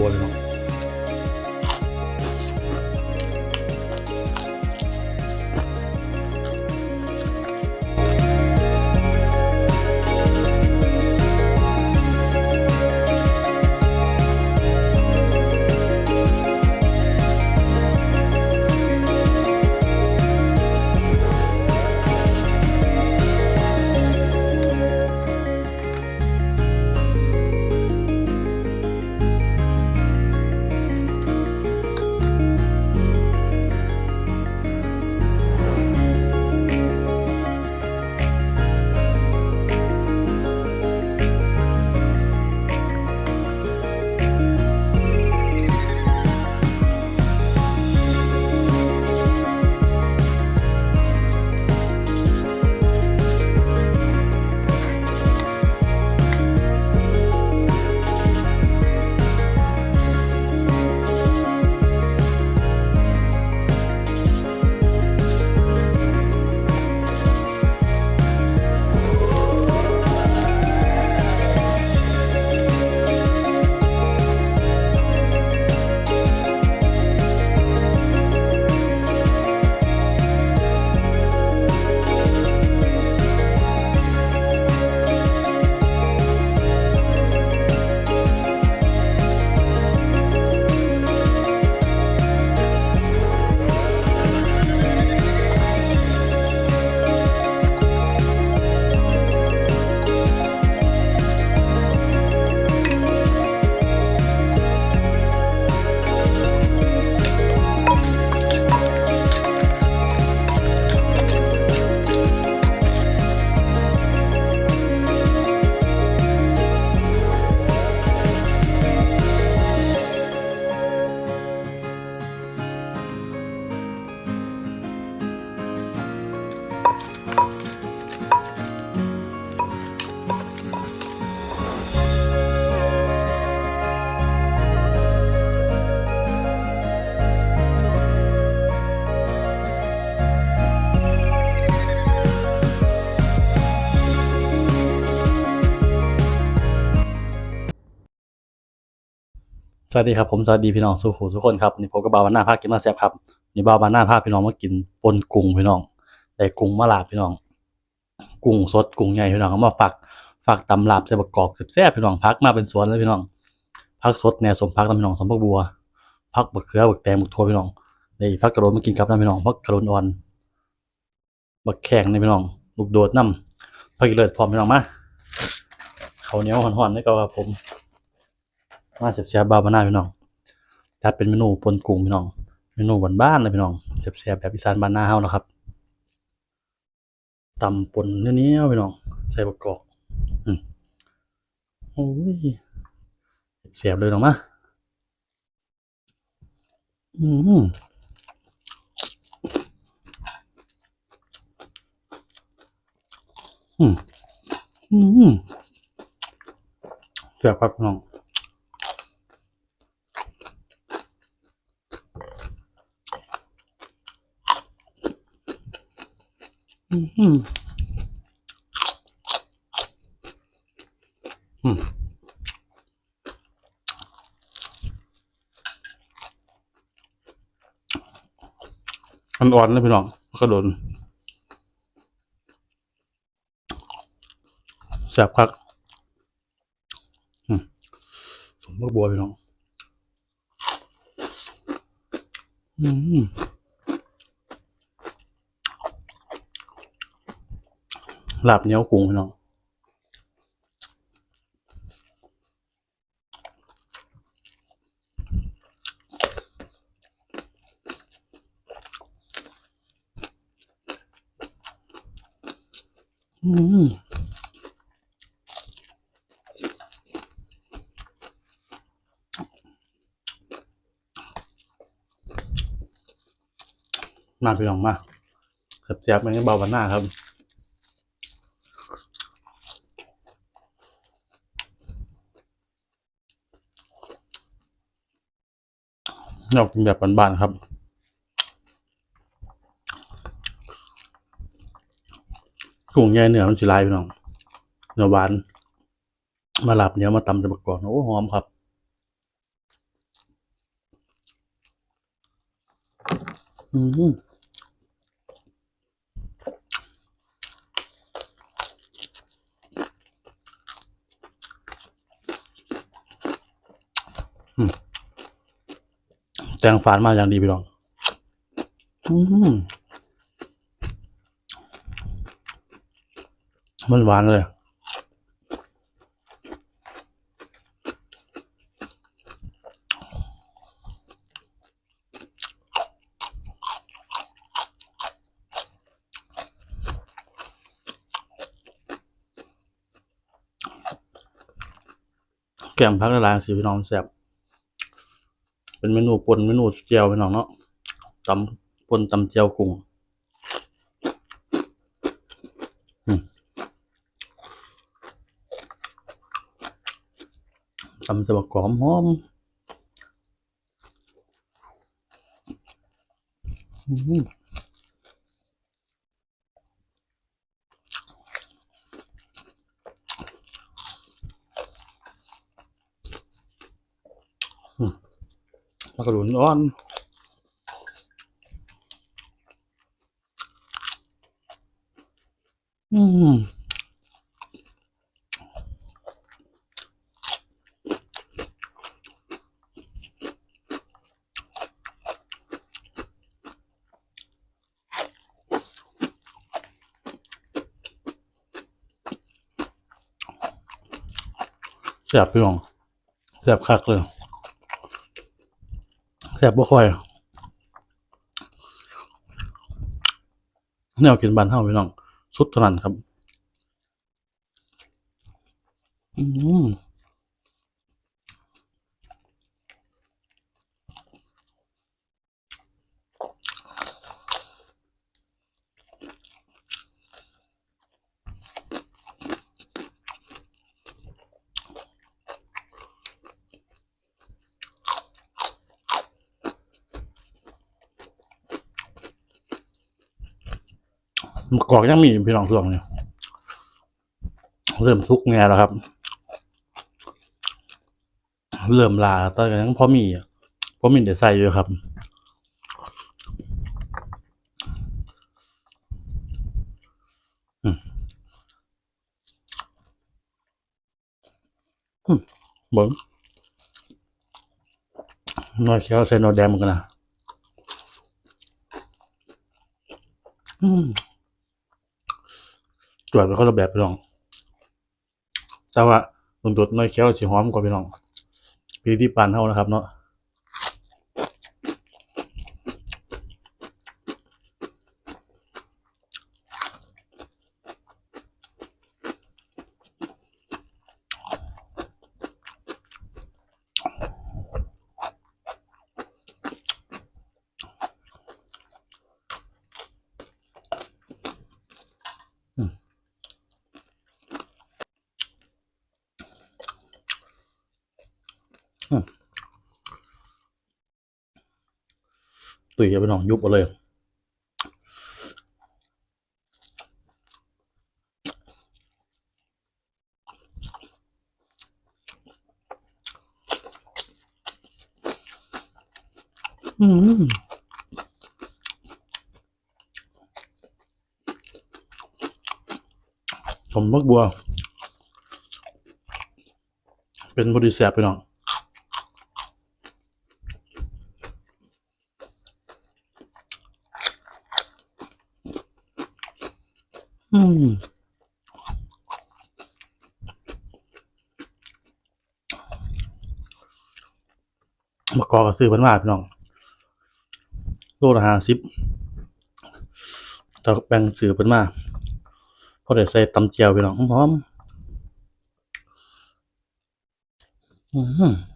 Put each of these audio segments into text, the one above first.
ลูกบั สวัสดีครับผมสวัสดีพี่น้องสุขุสุกคนครับนี่ผมกับบาวบานหน้าภาคกินมาแซ่บครับนี่บาวบานหน้าภาคพี่น้องมากินปนกุ้งพี่น้องได้กุ้งมาลาบพี่น้อง กุ้งสดกุ้งใหญ่พี่น้องเอามาฝักฝักตำลาบใส่ประกอบแซ่บพี่น้องพักมาเป็นสวนเลยพี่น้องพักสดแน่สมพักน้ำพี่น้องสมพักบัวพักบักเขือบักแตงบักทั่วพี่น้องได้พักกระโดดมากินกับน้ำพี่น้องพักกระโดดอ่อนบักแข็งนี่พี่น้องลูกโดดน้ำพักอีเลิศพร้อมพี่น้องมาเขาเหนียวห่อนๆนี่ก็ครับผม มาเสียบเสียบบาบานาพี่น้องจัดเป็นเมนูปนกุ้งพี่น้อง เมนูบ้านเลยพี่น้องเสียบเสียบแบบอีสานบ้านนาเฮานะครับตำปนเนี้ยวๆพี่น้อง ใส่ประกอบอืมโอ้ยเสียบเลยน้องมาอืมอืมอืมเสียบครับพี่น้อง อืมอืมอืมอันอ่อนเลยพี่น้องกระโดนแสบคักอืมสมบักบัวพี่น้อง อืม ลาบเนียวกุ้งพี่น้องอืมมาพี่น้องมาแซ่บๆมันก็เบาบันหน้าครับ อ เรากินแบบบ้านๆครับกุ้งแย่เนื้อมันสิลายพี่น้องเนื้อหวาน มาหลับเนี้ยมาตำจะประกอบโอ้หอมครับอืม แตงฝานมาอย่างดีพี่น้องอืมมันหวานเลยแกงพักละลายสีพี่น้องแซ่บ เป็นเมนูปนเมนูเจียวพี่น้องเนาะตำปนตำเจียวกุ้งตำสะบักกหอมหอมอืม แล้วก็หลุนอ่อนอืมแซ่บพี่น้องแซ่บคักเลย แซ่บบ่ค่อยแนวกินบ้านเฮาพี่น้อง สุดเท่านั้นครับ อืม มะกอกยังมีพี่น้องส่วงเนี่ยเริ่มทุกแง่แล้วครับ เริ่มลาตอนนั้นพอมีอะพอมีเดี๋ยวใส่อยู่ครับอืมอืมเบิ้งน้อยเขียวใส่นอแดงเหมือนกันนะ อืม จวดไปคนละแบบพี่น้อง แต่ว่าตรงตัวน้อยแค้วสีหอมกว่าพี่น้อง ปีที่ปานเท่านะครับเนาะ ตุยกับพี่น้องยุบเอาเลย อืมผมมักบัว เป็นบริแซบไปหน้อง อืมมะ กอก็ซื้อเพิ่นมาพี่น้องโลละห้าสิบแต่แบ่งซื้อเพิ่นมาพอได้ใส่ตำเจียวพี่น้องหอมๆอืม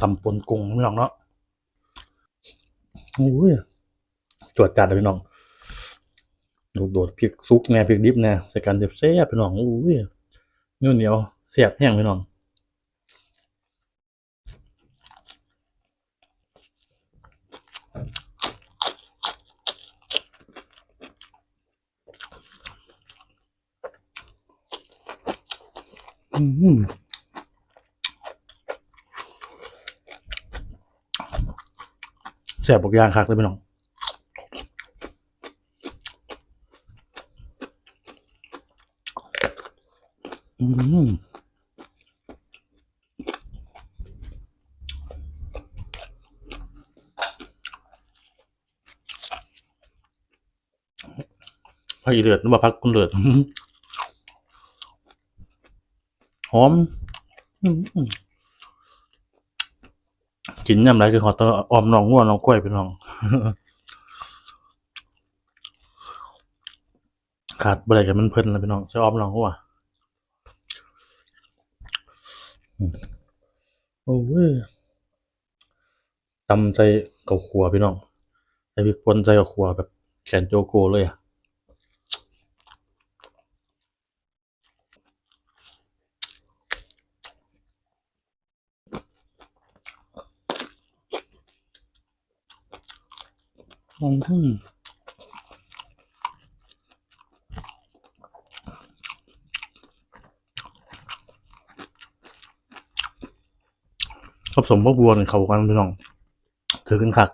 ตำปนกุ้งพี่น้องเนาะโอ้ยจวดจัดเลยพี่น้อง โดดๆพริกซุกแน่พริกดิบแน่ใส่กันเจ็บแซ่บพี่น้องโอ้ยเหนียวเหนียวเสียบแห้งพี่น้อง แซ่บบอกยางคักเลยพี่น้องอืมพักอีเลือดนึกว่าพักคุณเลือด หอมอืมกินยำไรคือหอตออมน้องง่วน้องกล้วยพี่น้องขาดบ่ได้กันมันเพลินแล้วพี่น้องจะออมน้องง่วโอ้ยตำใจกับขัวพี่น้องใส่พริกป่นใจกับขัวแบบแขนโจโกเลยอะ อืมผสมพวกบัวนี่เขากันพี่น้องถือกันคัก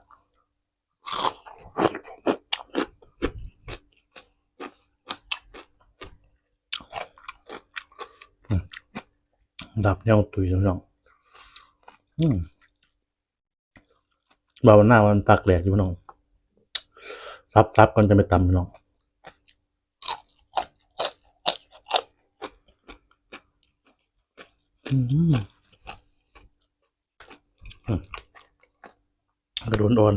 ดับเนียวตุยพี่น้องอืมบาวหน้ามันปากแหลกอยู่พี่น้อง ซับซับก่อนจะไปตำพี่น้องอืมอืมกระโดนอ่อน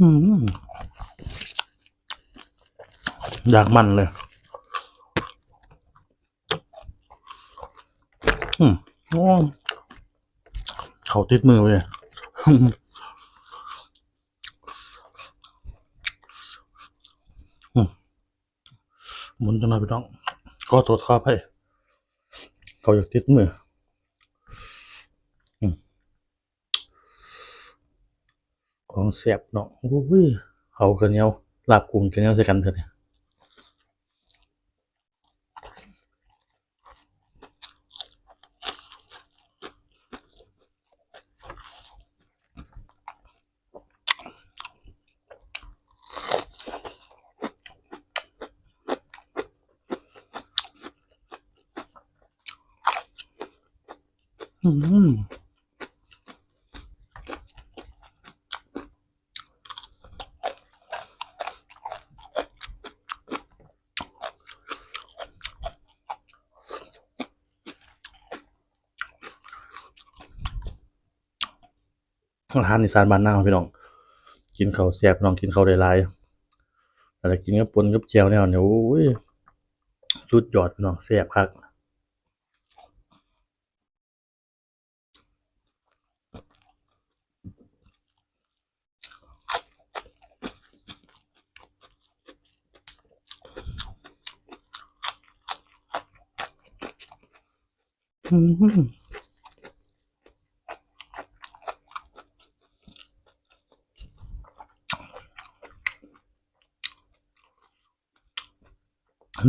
อืมอยากมันเลยอืมโอ้เขาติดมือเว้ย หมุนจังหน่อยพี่น้อง ก็ตรวจข้าให้เขาอยากติดมือของเสียบเนาะโอ้ยเขากันเนียวลาบกุ้งกันเนียวใส่กันเถอะเนี่ย อืมอาหารอีสานบ้านนาพี่น้อง กินข้าวแซ่บพี่น้องกินข้าวได้หลายแต่กินกับปนกับแจ่วแนวเนี่ยโอ้ยสุดยอดพี่น้องแซ่บคัก เนื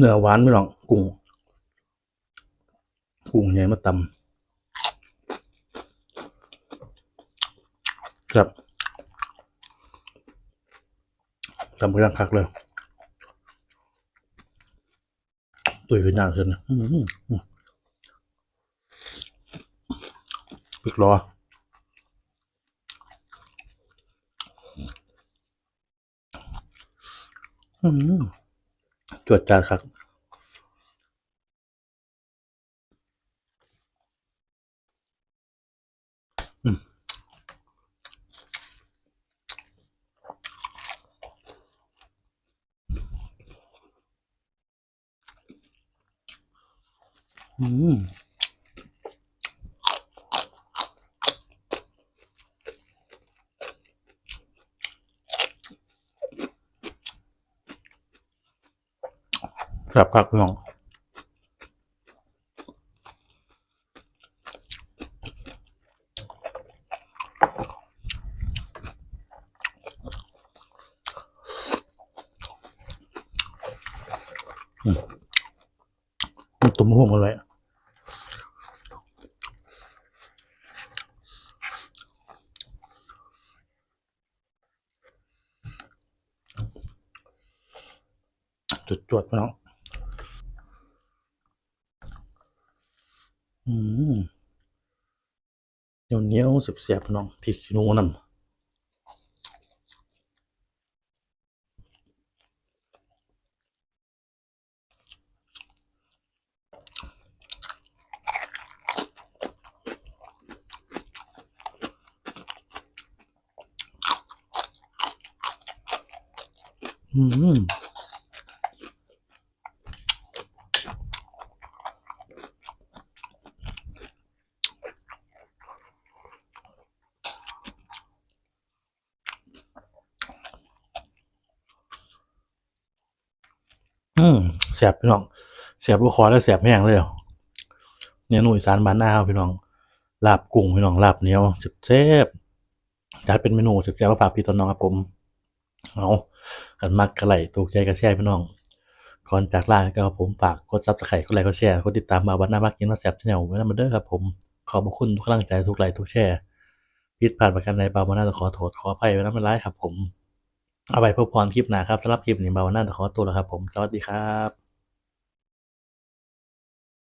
้อหวานพี่น้องกุ้งกุ้งใหญ่มาตำครับตำกระยังคักเลย ตุยขึ้นยางขึ้นนะ อืมอืมพริกรออืมจวดจานครับอืม อืมแซ่บคักพี่น้องตุ่มห่วงกันไว้จุดจวดๆพี่น้องอืมเห นียวเหนียวเสียบๆน้องพริกขี้หนูนำอืมอืม แซ่บพี่น้องแซ่บบ่คอแล้วแซ่บแห้งเลยอะเมนูอีสานบ้านหนาเราพี่น้องลาบกุ้งพี่น้องลาบเหนียวแซ่บจัดเป็นเมนูแซ่บๆมาฝากพี่ต้นน้องครับผมเอาคันมักก็ไลค์ถูกใจก็แชร์พี่น้องก่อนจากลาก็ผมฝากกด Subscribe กดไลค์กดแชร์กดติดตามบ่าวบ้านนาพากินมาแซ่บ Channel ไว้นเด้อครับผมขอบคุณทุกกำลังใจทุกไลค์ทุกแชร์ผิดพลาดประการใดบ่าวบ้านนาต้องขอโทษขออภัยไว้นำหลายครับผมเอาไว้พบพรคลิปหน้าครับสำหรับคลิปนี้บาวบ้านนาต้องขอตัวแล้วครับผมสวัสดีครับ